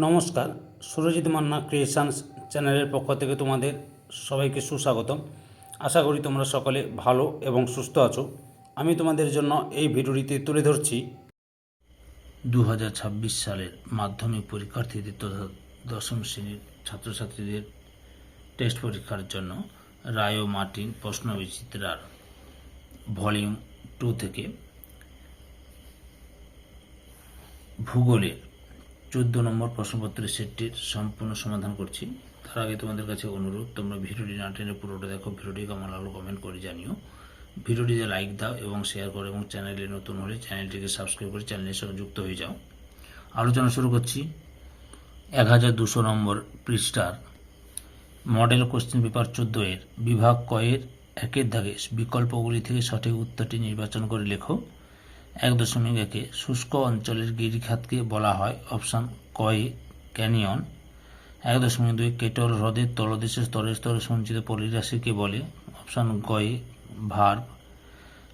নমস্কার, সুরজিৎ মান্না ক্রিয়েশনস চ্যানেলের পক্ষ থেকে তোমাদের সবাইকে সুস্বাগতম। আশা করি তোমরা সকলে ভালো এবং সুস্থ আছো। আমি তোমাদের জন্য এই ভিডিওটিতে তুলে ধরছি দু হাজার ছাব্বিশ সালের মাধ্যমিক পরীক্ষার্থীদের তথা দশম শ্রেণির ছাত্রছাত্রীদের টেস্ট পরীক্ষার জন্য রায় মার্টিন প্রশ্ন বিচিত্রার ভলিউম টু থেকে ভূগোলের চোদ্দ নম্বর প্রশ্নপত্রের সেটটির সম্পূর্ণ সমাধান করছি। তার আগে তোমাদের কাছে অনুরোধ, তোমরা ভিডিওটি না টেনে পুরোটা দেখো ভিডিওটি কেমন লাগল কমেন্ট করে জানিও। ভিডিওটিতে লাইক দাও এবং শেয়ার করো এবং চ্যানেলে নতুন হলে চ্যানেলটিকে সাবস্ক্রাইব করে চ্যানেলের সঙ্গে যুক্ত হয়ে যাও। আলোচনা শুরু করছি। এক হাজার দুশো নম্বর পৃষ্ঠার মডেল কোশ্চেন পেপার চোদ্দ এর বিভাগ কয়ের একের দাগে বিকল্পগুলি থেকে সঠিক উত্তরটি নির্বাচন করে লেখো। এক দশমিক একে শুষ্ক অঞ্চলের গিরিখাতকে বলা হয় অপশান কয়ে ক্যানিয়ন। এক দশমিক দুই কেটল হ্রদের তলদেশে স্তরে স্তরে সঞ্চিত পলিরাশিকে বলে অপশান গয়ে ভার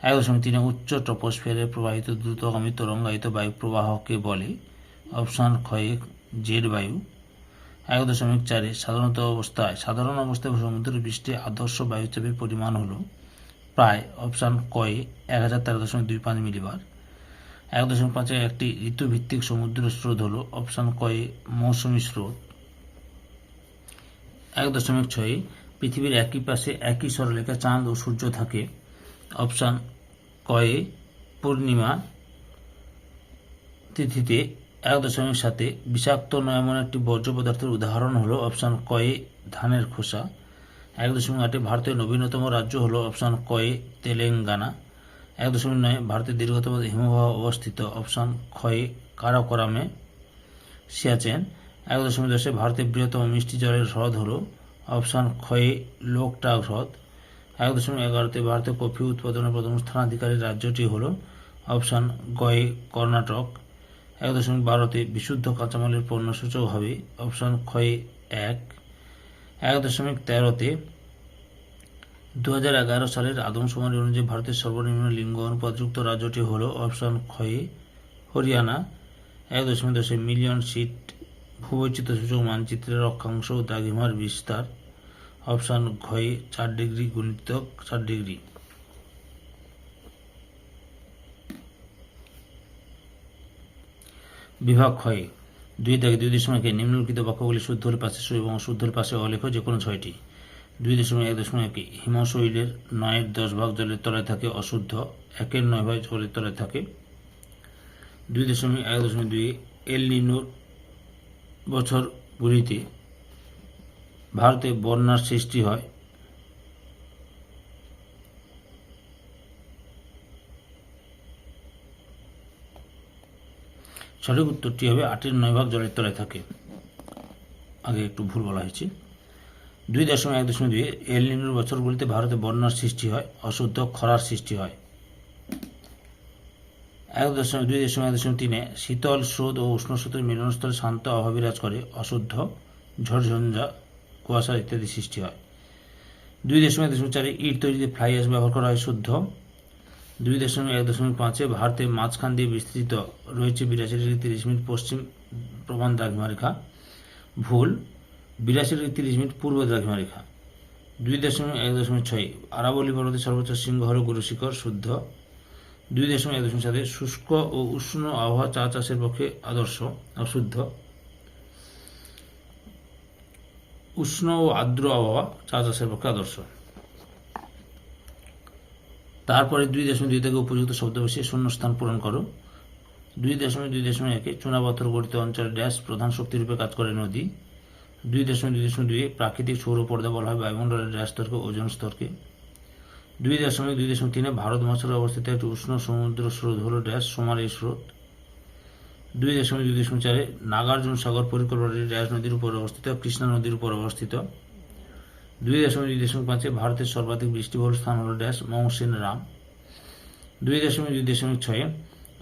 এক দশমিক তিনে উচ্চ টপোস্ফিয়ারে প্রবাহিত দ্রুতগামী তরঙ্গায়িত বায়ু প্রবাহকে বলে অপশান ক্ষয়ে জেড বায়ু। এক দশমিক চারে সাধারণত অবস্থায়, সাধারণ অবস্থায় সমুদ্রের বৃষ্টি আদর্শ বায়ুচাপের পরিমাণ হল প্রায় অপশান কয়ে এক হাজার তেরো দশমিক দুই পাঁচ মিলিবার। এক দশমিক পাঁচে একটি ঋতুভিত্তিক সমুদ্র স্রোত হল অপশান কয়ে মৌসুমী স্রোত। এক দশমিক ছয়ে, পৃথিবীর একই পাশে একই সরলেখা চাঁদ ও সূর্য থাকে। অপশান কয়ে পূর্ণিমা তিথিতে এক দশমিক সাতে বিষাক্ত নয় এমন একটি বর্জ্য পদার্থের উদাহরণ হলো অপশান কয়ে ধানের খোসা। এক দশমিক আটে ভারতের নবীনতম রাজ্য হলো অপশান কয়ে তেলেঙ্গানা। এক দশমিক নয়, ভারতের দীর্ঘতম হিমবাহ অবস্থিত অপশান ক্ষয়ে কারাকোরামে সিয়াচেন। এক দশমিক দশে ভারতের বৃহত্তম মিষ্টি জলের হ্রদ হল অপশান ক্ষয়ে লোকটাক হ্রদ। এক দশমিক এগারোতে ভারতের কফি উৎপাদনের প্রথম স্থানাধিকারী রাজ্যটি হল অপশান গয়ে কর্ণাটক। এক দশমিক বারোতে বিশুদ্ধ কাঁচামালের পণ্য সূচক হবে অপশান ক্ষয়ে এক। এক দশমিক তেরোতে দু হাজার এগারো সালের আদমশুমারি অনুযায়ী ভারতের সর্বনিম্ন লিঙ্গ অনুপাতযুক্ত রাজ্যটি হল অপশান ক্ষয়ে হরিয়ানা। এক দশমিক দশে মিলিয়ন সিট ভূবৈচিত্র সূচক মানচিত্রের অক্ষাংশ ও দ্রাঘিমার বিস্তার। অপশান ঘয়ে চার ডিগ্রি গুণিতক চার ডিগ্রি। বিভাগ ক্ষয়ে দুই দাগে দুই দশমিকে নিম্নলিখিত বাক্যগুলি শুদ্ধ হলে পাশে সই এবং অশুদ্ধ হলে পাশে অলেখ যে কোনো ছয়টি। দুই দশমিক এক দশমিক একে হিমশৈলের নয়ের দশ ভাগ জলের তলায় থাকে, অশুদ্ধ একের নয় ভাগ জলের তলায় থাকে। দুই দশমিক এক দশমিক দুই এল নিনোর বছরগুলিতে ভারতে বন্যার সৃষ্টি হয়। সঠিক উত্তরটি হবে আটের নয় ভাগ জলের তলায় থাকে। আগে একটু ভুল বলা হয়েছে। দুই দশমিক এক দশমিক দুই এল নিনোর বছরগুলিতে ভারতে বন্যার সৃষ্টি হয়, অশুদ্ধ খরার সৃষ্টি হয়। এক দশমিক দুই দশমিক এক দশমিক তিনে শীতল স্রোত ও উষ্ণ স্রোতের মিলনস্থলে শান্ত আবহাওয়া বিরাজ করে, অশুদ্ধ ঝড়ঝঞ্ঝা কুয়াশা ইত্যাদি সৃষ্টি হয়। দুই দশমিক দশমিক চারে ইট তৈরিতে ফ্লাই অ্যাশ ব্যবহার করা হয় শুদ্ধ। দুই দশমিক এক দশমিক পাঁচে ভারতের মাঝখান দিয়ে বিস্তৃত রয়েছে বিরাশি ডিগ্রি তিরিশ মিনিট পশ্চিম প্রমাণ দ্রাঘিমা রেখা। ভুল বিরাশি ডিগ্রি তিরিশ মিনিট পূর্ব দ্রাঘিমা রেখা। দুই দশমিক এক দশমিক ছয়, আরাবলী পর্বতের সর্বোচ্চ শৃঙ্গ হল গুরুশিখর শুদ্ধ। দুই দশমিক এক দশমিক সাথে শুষ্ক ও উষ্ণ আবহাওয়া চা চাষের পক্ষে আদর্শ অশুদ্ধ উষ্ণ ও আর্দ্র আবহাওয়া চা চাষের পক্ষে আদর্শ। তারপরে দুই দশমিক দুই থেকে উপযুক্ত শব্দ বসিয়ে শূন্যস্থান পূরণ করো। দুই দশমিক দুই দশমিক একে চুনাপাথর গঠিত অঞ্চলে ড্যাশ প্রধান শক্তিরূপে কাজ করে নদী। দুই দশমিক দুই দশমিক দুই প্রাকৃতিক সৌর পর্দা বলা হয় বায়ুমণ্ডলের ড্যাশ স্তরকে ওজন স্তরকে। দুই দশমিক দুই দশমিক তিনে ভারত মহাসাগরে অবস্থিত একটি উষ্ণ সমুদ্র স্রোত হল ড্যাশ সোমালি স্রোত। দুই দশমিক দুই দশমিক চারে নাগার্জুন সাগর পরিকল্পনাটি ড্যাশ নদীর উপর অবস্থিত, কৃষ্ণা নদীর উপর অবস্থিত। দুই দশমিক দুই দশমিক পাঁচে ভারতের সর্বাধিক বৃষ্টিবহুল স্থান হল ড্যাশ মৌসিন রাম। দুই দশমিক দুই দশমিক ছয়ে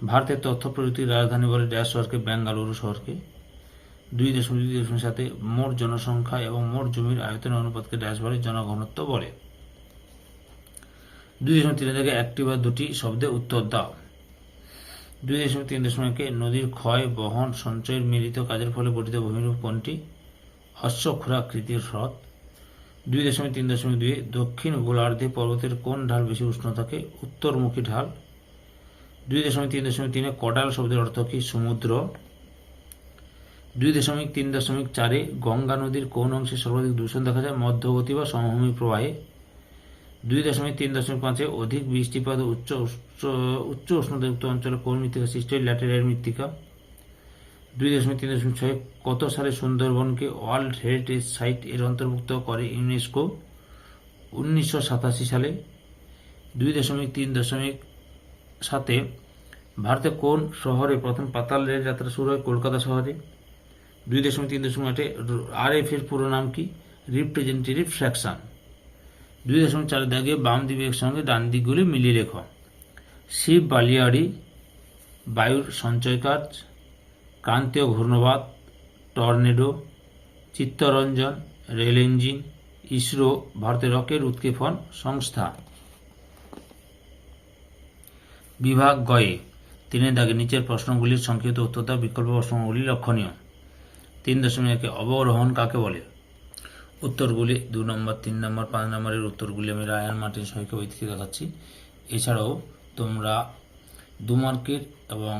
ভারতের তথ্য প্রযুক্তির রাজধানী বলে ড্যাশ শহরকে বেঙ্গালুরু শহরকে। দুই দশমিক দুই দশমিক সাথে মোট জনসংখ্যা এবং মোট জমির আয়তনের অনুপাতকে ড্যাশ বলে জনঘনত্ব বলে। দুই দশমিক তিন থেকে একটি বা দুটি শব্দে উত্তর দাও। দুই দশমিক তিন দশমিক নদীর ক্ষয়, বহন, সঞ্চয়ের মিলিত কাজের ফলে গঠিত ভূমিরূপ কোনটি? অশ্বক্ষুরাকৃতির হ্রদ দুই দশমিক তিন দশমিক দুই, দক্ষিণ গোলার্ধে পর্বতের কোন ঢাল বেশি উষ্ণ থাকে? উত্তরমুখী ঢাল। দুই দশমিক তিন দশমিক তিনে কডাল শব্দের অর্থ কী? সমুদ্র। দুই দশমিক তিন দশমিক চারে গঙ্গা নদীর কোন অংশে সর্বাধিক দূষণ দেখা যায়? মধ্যগতি বা সমভূমি প্রবাহে। দুই দশমিক তিন দশমিক পাঁচে অধিক বৃষ্টিপাত উচ্চ উচ্চ উচ্চ উষ্ণতাযুক্ত অঞ্চলে কোন মৃত্তিকা সৃষ্টি হয়? ল্যাটেরাইট মৃত্তিকা। দুই দশমিক তিন দশমিক ছয় কত সালে সুন্দরবনকে ওয়ার্ল্ড হেরিটেজ সাইট এর অন্তর্ভুক্ত করে ইউনেস্কো? উনিশশো সাতাশি সালে। দুই দশমিক তিন দশমিক সাতে ভারতে কোন শহরে প্রথম পাতাল রেল যাত্রা শুরু হয়? কলকাতা শহরে। দুই দশমিক তিন দশমিক আটে আর এফ এর পুরো নাম কি? Representative fraction. দুই দশমিক চার দাগে বাম দিকের সঙ্গে ডান দিকগুলি মিলিয়ে রেখো শিব বালিয়াড়ি বায়ুর সঞ্চয় কাজ। ক্রান্তীয় ঘূর্ণবাদ tornado, Chittaranjan, rail engine, ISRO, ভারতের রকেট উৎক্ষেপণ সংস্থা। বিভাগ গয়ে, তিনের দাগে নিচের প্রশ্নগুলির সংক্ষিপ্ত উত্তর দাও, বিকল্প প্রশ্নগুলি লক্ষণীয়। তিন দশমিক একে অবরোহণ কাকে বলে? উত্তরগুলি দু নম্বর, তিন নম্বর, পাঁচ নম্বরের উত্তরগুলি আমি রায়ান মার্টিন ওই থেকে দেখাচ্ছি। এছাড়াও তোমরা দু মার্কের এবং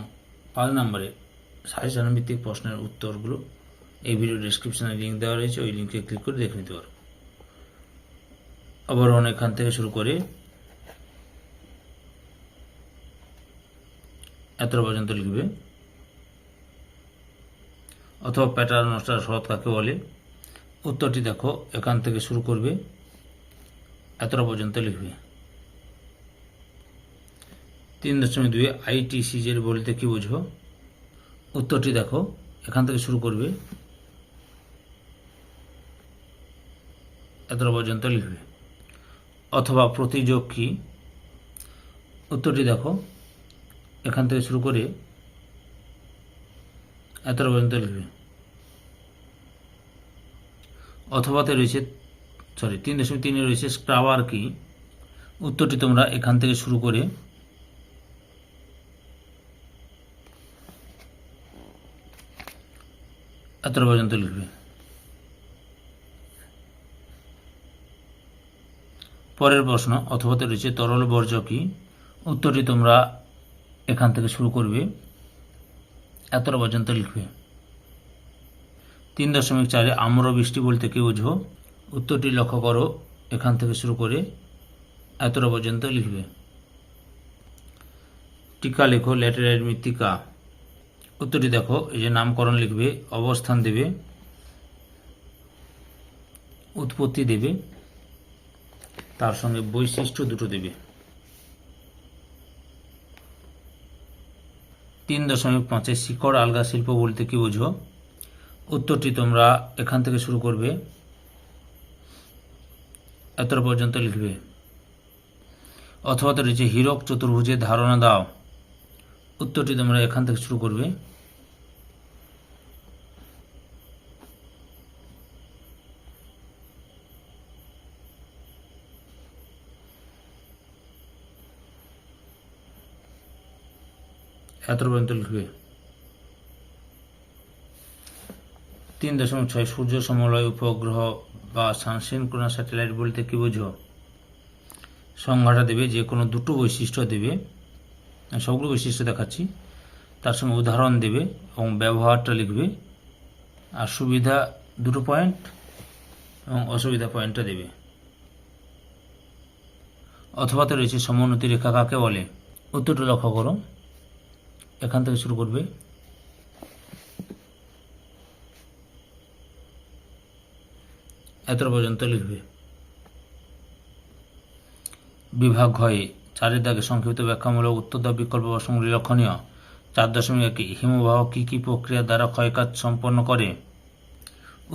পাঁচ নম্বরের সাজেশন ভিত্তিক প্রশ্নের উত্তরগুলো এই ভিডিও ডিসক্রিপশনে লিঙ্ক দেওয়া রয়েছে, ওই লিঙ্কে ক্লিক করে দেখে নিতে পারো। অবরোহণ এখান থেকে শুরু করে এত পর্যন্ত লিখবে। অথবা প্যাটার্ন নষ্টার হ্রদ কাকে বলে, উত্তরটি দেখো, এখান থেকে শুরু করবে, এতটা পর্যন্ত লিখবে। তিন দশমিক দুই আইটিসিজের বলতে কি বুঝো? উত্তরটি দেখো, এখান থেকে শুরু করবে। এতটা পর্যন্ত লিখবে। অথবা প্রতিযোগ কি? উত্তরটি দেখো, এখান থেকে শুরু করে এতটা পর্যন্ত লিখবে। অথবাতে রয়েছে সরি তিন দশমিক তিনে রয়েছে, স্ক্রাবার কি? উত্তরটি তোমরা এখান থেকে শুরু করে এতটা পর্যন্ত লিখবে। পরের প্রশ্ন অথবাতে রয়েছে, তরল বর্জ্য কি? উত্তরটি তোমরা এখান থেকে শুরু করবে। এতটা পর্যন্ত লিখবে। তিন দশমিক চারে আম্র বৃষ্টি বলতে কি বুঝো? উত্তরটি লক্ষ্য করো, এখান থেকে শুরু করে এতটা পর্যন্ত লিখবে। টিকা লেখো ল্যাটেরাইট মৃত্তিকা। উত্তরটি দেখো, এই যে নামকরণ লিখবে, অবস্থান দেবে, উৎপত্তি দেবে, তার সঙ্গে বৈশিষ্ট্য দুটো দেবে। তিন দশমিক পাঁচে শিকড় আলগা শিল্প বলতে কি বুঝো? উত্তরটি তোমরা এখান থেকে শুরু করবে। এতটা পর্যন্ত লিখবে, অথবা রয়েছে, হীরক চতুর্ভুজের ধারণা দাও। উত্তরটি তোমরা এখান থেকে শুরু করবে। এত পর্যন্ত লিখবে। তিন দশমিক ছয়, সূর্য সমলয় উপগ্রহ বা সানসিনক্রোনাস স্যাটেলাইট বলতে কি বোঝো? সংজ্ঞাটা দেবে যে কোনো দুটো বৈশিষ্ট্য দেবে। সবগুলো বৈশিষ্ট্য দেখাচ্ছি। তার সঙ্গে উদাহরণ দেবে এবং ব্যবহারটা লিখবে। আর সুবিধা দুটো পয়েন্ট এবং অসুবিধা পয়েন্টটা দেবে। অথবাতে রয়েছে সমোন্নতি রেখা কাকে বলে? উত্তরটা লক্ষ্য করো। এখান থেকে শুরু করবে। এত পর্যন্ত লিখবে। বিভাগ হয় চারের দাগে সংক্ষিপ্ত ব্যাখ্যামূলক উত্তর দাব বিকল্প প্রসঙ্গগুলি লক্ষণীয় চার দশমিক একই হিমবাহ কী কী প্রক্রিয়া দ্বারা ক্ষয়কাজ সম্পন্ন করে?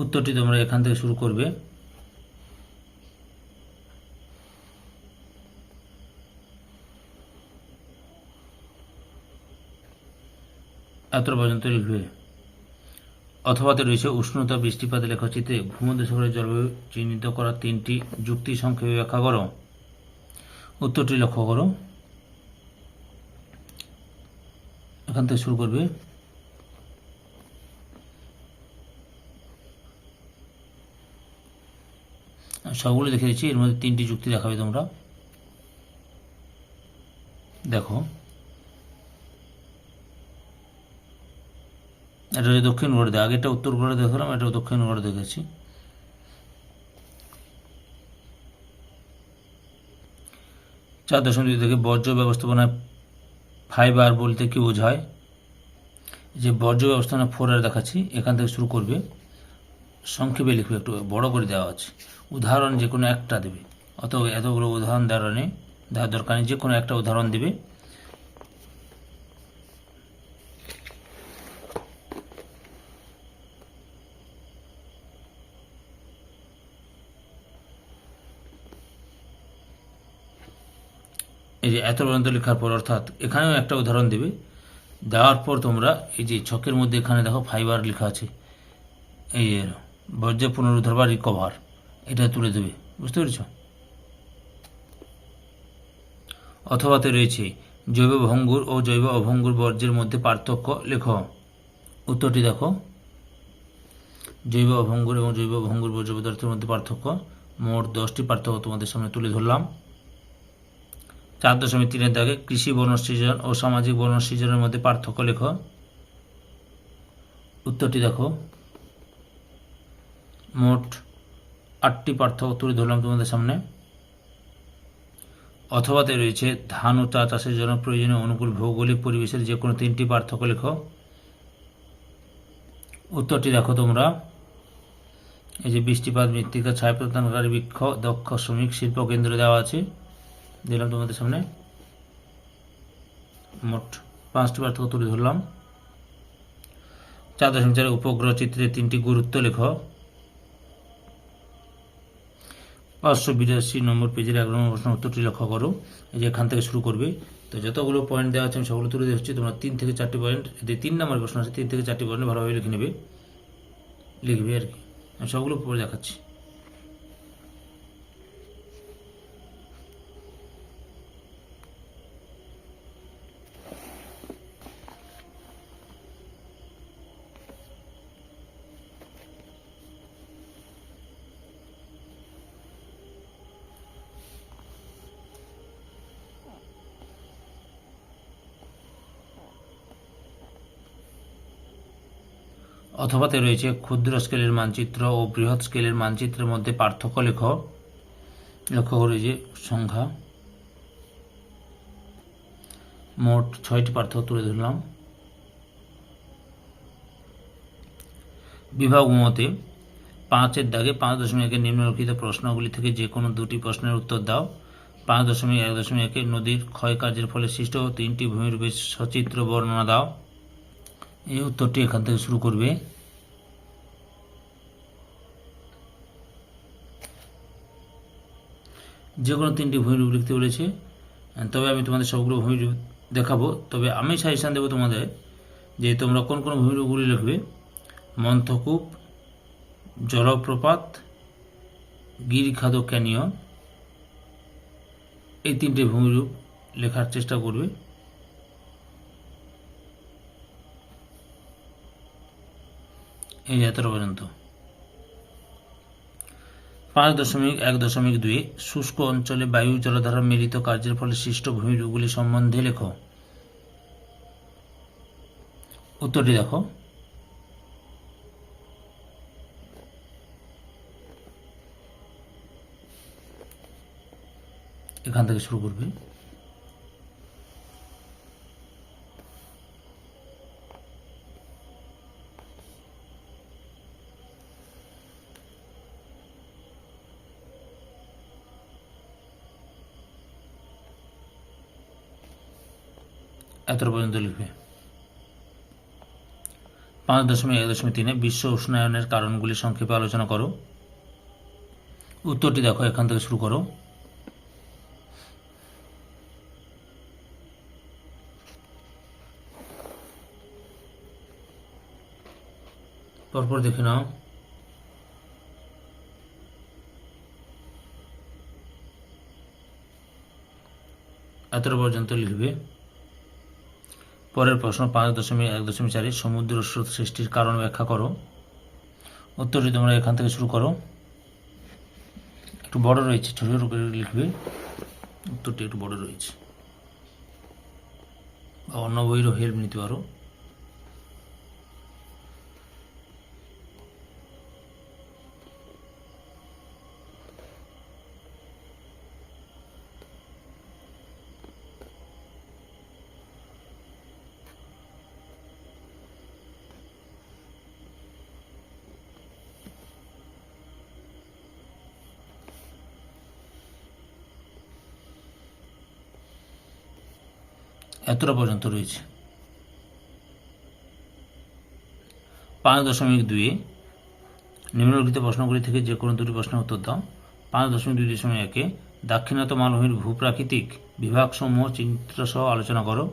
উত্তরটি তোমরা এখান থেকে শুরু করবে। এত পর্যন্ত লিখবে। অথবাতে রয়েছে উষ্ণতা বৃষ্টিপাত লেখচিত্রে ভূমধ্যসাগরের জলবায়ু চিহ্নিত করা তিনটি যুক্তি সংক্ষেপে ব্যাখ্যা করো। উত্তরটি লক্ষ্য করো। এখান থেকে শুরু করবে। সবগুলো দেখে দিচ্ছি এর মধ্যে তিনটি যুক্তি দেখাবে তোমরা। দেখো। এটা দক্ষিণ ভারতে আগেটা উত্তর ভারতে দেখলাম এটা দক্ষিণ ভারতে দেখেছি। চার দশমিক থেকে বর্জ্য ব্যবস্থাপনায় ফাইবার বলতে কি বোঝায়? যে বর্জ্য ব্যবস্থাপনা ফোর আর দেখাচ্ছি, এখান থেকে শুরু করবে। সংক্ষেপে লিখবে একটু, বড় করে দেওয়া আছে। উদাহরণ যে কোনো একটা দেবে। অত এতগুলো উদাহরণ দেওয়ার নেই দেওয়ার দরকার নেই যে কোনো একটা উদাহরণ দেবে। এত পর্যন্ত লেখার পর, অর্থাৎ এখানেও একটা উদাহরণ দেবে। দেওয়ার পর তোমরা এই যে ছকের মধ্যে এখানে দেখো ফাইবার লেখা আছে। এই বর্জ্য পুনরুদ্ধার বা রিকভার এটা তুলে দেবে। বুঝতে পেরেছ? অথবাতে রয়েছে, জৈব ভঙ্গুর ও জৈব অভঙ্গুর বর্জ্যের মধ্যে পার্থক্য লেখ। উত্তরটি দেখো। জৈব অভঙ্গুর এবং জৈব ভঙ্গুর বর্জ্য পদার্থের মধ্যে পার্থক্য, মোট দশটি পার্থক্য তোমাদের সামনে তুলে ধরলাম। চার দশমিক তিনের দাগে কৃষি বনসৃজন ও সামাজিক বনসৃজনের মধ্যে পার্থক্য লেখ। উত্তরটি দেখো। মোট আটটি পার্থক্য তুলে ধরলাম তোমাদের সামনে। অথবাতে রয়েছে ধান ও চা চাষের জন্য প্রয়োজনীয় অনুকূল ভৌগোলিক পরিবেশের যে কোনো তিনটি পার্থক্য লেখ। উত্তরটি দেখো তোমরা। এই যে বৃষ্টিপাত, মৃত্তিকা ছায়া প্রদানকারী বৃক্ষ, দক্ষ শ্রমিক শিল্প কেন্দ্র দেওয়া আছে। দিলাম তোমাদের সামনে। মোট পাঁচটি পার্থক্য তুলে ধরলাম। দশমিক চারে উপগ্রহ চিত্রে তিনটি গুরুত্ব লেখ। পাঁচশো বিরাশি নম্বর পেজের এক নম্বর প্রশ্ন উত্তরটি লক্ষ্য করো। এই যে এখান থেকে শুরু করবে। তো যতগুলো পয়েন্ট দেওয়া আছে, আমি সবগুলো তুলে দিচ্ছি তোমরা তিন থেকে চারটি পয়েন্ট যদি তিন নম্বর প্রশ্ন আছে তিন থেকে চারটি পয়েন্ট ভালোভাবে লিখে নেবে। লিখবে আর কি। আমি সবগুলো পরে দেখাচ্ছি। অথবাতে রয়েছে ক্ষুদ্র স্কেলের মানচিত্র ও বৃহৎ স্কেলের মানচিত্রের মধ্যে পার্থক্য লেখ। লক্ষ্য করে যে সংখ্যা। মোট ছয়টি পার্থক্য তুলে ধরলাম। বিভাগ মতে পাঁচের দাগে পাঁচ দশমিক একের নিম্নলিখিত প্রশ্নগুলি থেকে যে কোনো দুটি প্রশ্নের উত্তর দাও। পাঁচ দশমিক এক দশমিক একে নদীর ক্ষয় ক্ষয়কার্যের ফলে সৃষ্ট তিনটি ভূমিরূপের সচিত্র বর্ণনা দাও। এই উত্তরটি এখান থেকে শুরু করবে। যে কোনো তিনটি ভূমিরূপ লিখতে বলেছে। তবে আমি তোমাদের সবগুলো ভূমিরূপ দেখাবো। তবে আমি সাজেশান দেবো তোমাদের যে তোমরা কোন কোন ভূমিরূপগুলি লিখবে। মন্থকূপ, জলপ্রপাত গিরিখাদ ক্যানিয়ন। এই তিনটে ভূমিরূপ লেখার চেষ্টা করবে। এই এতটা পর্যন্ত। পাঁচ দশমিক এক দশমিক দুই, শুষ্ক অঞ্চলে বায়ু জলধারা মিলিত কার্যের ফলে সৃষ্ট ভূমিরূপগুলি সম্বন্ধে লেখো। উত্তরটি দেখো। এখান থেকে শুরু করবে। এতটা পর্যন্ত লিখবে? পাঁচ দশমিক এক দশমিক তিনে বিশ্ব উষ্ণায়নের কারণগুলি সংক্ষেপে আলোচনা করো। উত্তরটি দেখো, এখান থেকে শুরু করো। পরপর দেখে নাও। এতটা পর্যন্ত লিখবে। পরের প্রশ্ন, পাঁচ দশমিক এক দশমিক চারে সমুদ্র স্রোত সৃষ্টির কারণ ব্যাখ্যা করো। উত্তরটি তোমরা এখান থেকে শুরু করো। একটু বড় রয়েছে ছোট করে লিখবে। উত্তরটি একটু বড় রয়েছে। অন্য বইরও হেল্প নিতে পারো এতটা পর্যন্ত রয়েছে। পাঁচ দশমিক দুয়ে নিম্নলিখিত প্রশ্নগুলি থেকে যে কোনো দুটি প্রশ্নের উত্তর দাও। পাঁচ দশমিক দুই দশমিক একে দাক্ষিণাত্য মালভূমির ভূপ্রাকৃতিক বিভাগসমূহ চিত্রসহ আলোচনা করো।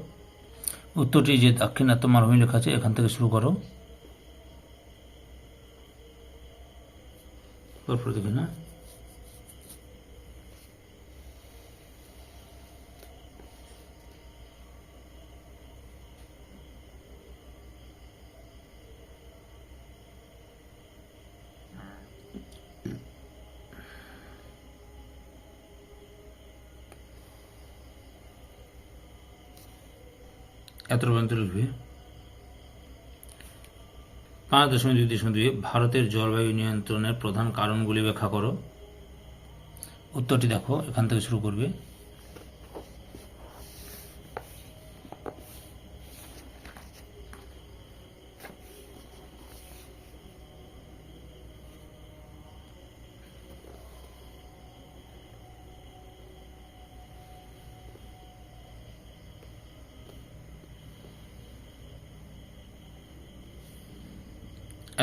উত্তরটি যে দাক্ষিণাত্য মালভূমি লেখা আছে, এখান থেকে শুরু করো। দেখি না এত পর্যন্ত লিখবে। পাঁচ দশমিক দুই দশমিক দুই, ভারতের জলবায়ু নিয়ন্ত্রণের প্রধান কারণগুলি ব্যাখ্যা করো। উত্তরটি দেখো, এখান থেকে শুরু করবে।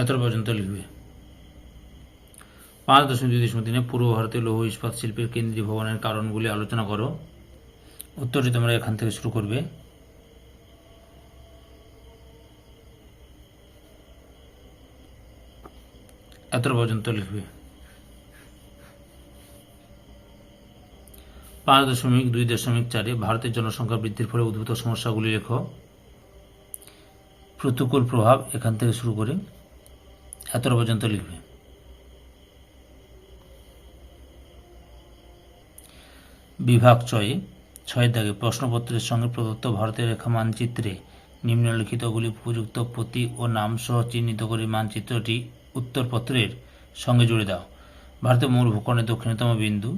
এত পর্যন্ত লিখবে। পাঁচ দশমিক দুই দশমিক তিনে পূর্ব ভারতের লৌহ ইস্পাত শিল্পের কেন্দ্রীয় ভবনের কারণগুলি আলোচনা করো। উত্তরটি তোমরা এখান থেকে শুরু করবে। এত পর্যন্ত লিখবে। পাঁচ দশমিক দুই দশমিক চারে ভারতের জনসংখ্যা বৃদ্ধির ফলে উদ্ভূত সমস্যাগুলি লেখো। প্রতিকূল প্রভাব এখান থেকে শুরু করে। এতটা পর্যন্ত লিখবে। বিভাগ ছয়ে ছয় দাগে প্রশ্নপত্রের সঙ্গে প্রদত্ত ভারতের রেখা মানচিত্রে নিম্নলিখিতগুলি উপযুক্ত প্রতীক ও নাম সহ চিহ্নিত করে মানচিত্রটি উত্তরপত্রের সঙ্গে জুড়ে দাও। ভারতের মূল ভূখণ্ডের দক্ষিণতম বিন্দু,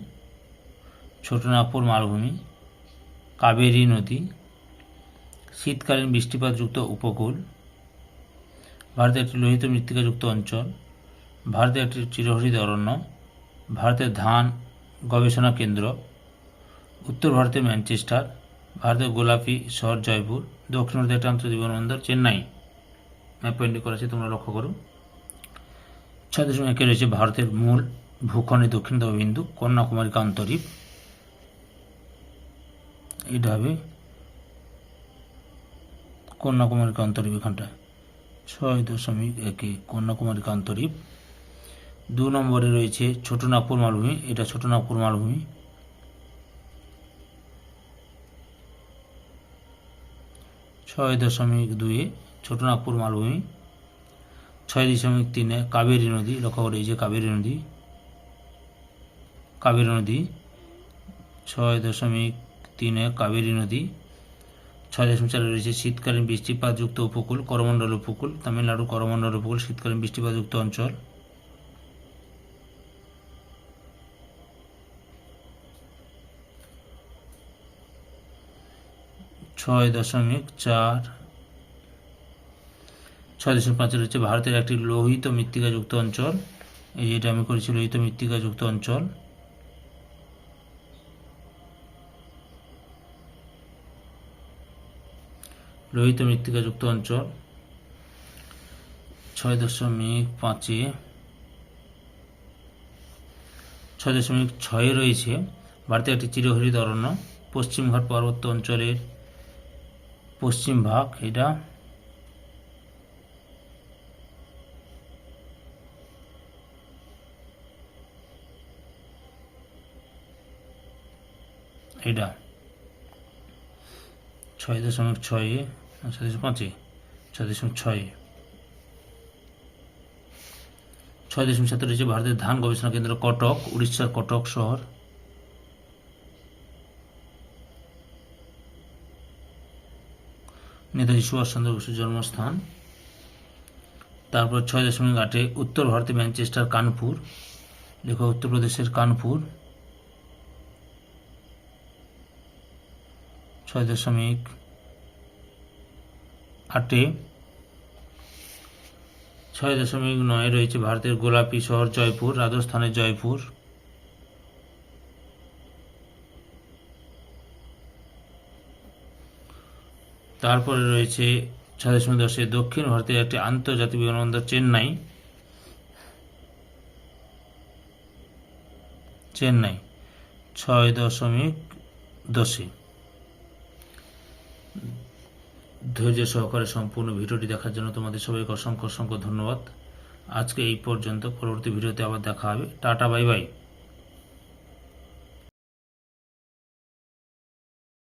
ছোটনাগপুর মালভূমি, কাবেরী নদী, শীতকালীন বৃষ্টিপাতযুক্ত উপকূল ভারতের একটি লোহিত মৃত্তিকাযুক্ত অঞ্চল, ভারতের একটি চিরহরিত অরণ্য, ভারতের ধান গবেষণা কেন্দ্র, উত্তর ভারতের ম্যানচেস্টার, ভারতের গোলাপি শহর জয়পুর, দক্ষিণ ভারতের একটা বিমানবন্দর চেন্নাই। ম্যাপ করা আছে, তোমরা লক্ষ্য করো। ছয় দশমিক একে রয়েছে ভারতের মূল ভূখণ্ডের দক্ষিণতম বিন্দু, কন্যাকুমারী কান্তরীপ এটা হবে কন্যাকুমারী কান্তরীপ এখানটায়। ছয় দশমিক একে কন্যাকুমারী কান্তরীপ দু নম্বরে রয়েছে ছোট নাগপুর মালভূমি। এটা ছোট নাগপুর মালভূমি। ছয় দশমিক দুয়ে ছোট নাগপুর মালভূমি। ছয় দশমিক তিনে কাবেরী নদী। লক্ষ্য করে, এই যে কাবেরী নদী। কাবেরী নদী। ছয় দশমিক তিনে কাবেরী নদী। ছয় দশমিক চারে রয়েছে শীতকালীন বৃষ্টিপাতযুক্ত উপকূল করমণ্ডল উপকূল, তামিলনাড়ু করমণ্ডল উপকূল, শীতকালীন বৃষ্টিপাতযুক্ত অঞ্চল। ছয় দশমিক চার, ছয় দশমিক পাঁচে রয়েছে ভারতের একটি লোহিত মৃত্তিকাযুক্ত অঞ্চল। এই যেটা আমি করেছি, লোহিত মৃত্তিকাযুক্ত অঞ্চল। লোহিত মৃত্তিকাযুক্ত অঞ্চল। ছয় দশমিক পাঁচে। ছয় দশমিক ছয়ে রয়েছে ভারতের একটি চিরহরিত অরণ্য। পশ্চিমঘাট পার্বত্য অঞ্চলের পশ্চিম ভাগ, এটা এটা। ছয় দশমিক ছয়ে, ছয় দশমিক পাঁচে, ছয় দশমিক ছয়। ছয় দশমিক সাতে রয়েছে ভারতের ধান গবেষণা কেন্দ্র কটক, উড়িষ্যার কটক শহর। নেতাজি সুভাষচন্দ্র বসুর জন্মস্থান। তারপর ছয় দশমিক আটে উত্তর ভারতে ম্যানচেস্টার, কানপুর। লেখা উত্তরপ্রদেশের কানপুর। ছয় দশমিক আটে। ছয় দশমিক নয় রয়েছে ভারতের গোলাপি শহর জয়পুর, রাজস্থানের জয়পুর। তারপরে রয়েছে ছয় দশমিক দশে দক্ষিণ ভারতের একটি আন্তর্জাতিক বিমানবন্দর চেন্নাই। চেন্নাই, ছয় দশমিক দশে। ধৈর্য সহকারে সম্পূর্ণ ভিডিওটি দেখার জন্য তোমাদের সবাইকে অসংখ্য অসংখ্য ধন্যবাদ। আজকে এই পর্যন্ত পরবর্তী ভিডিওতে আবার দেখা হবে। Tata, bye bye.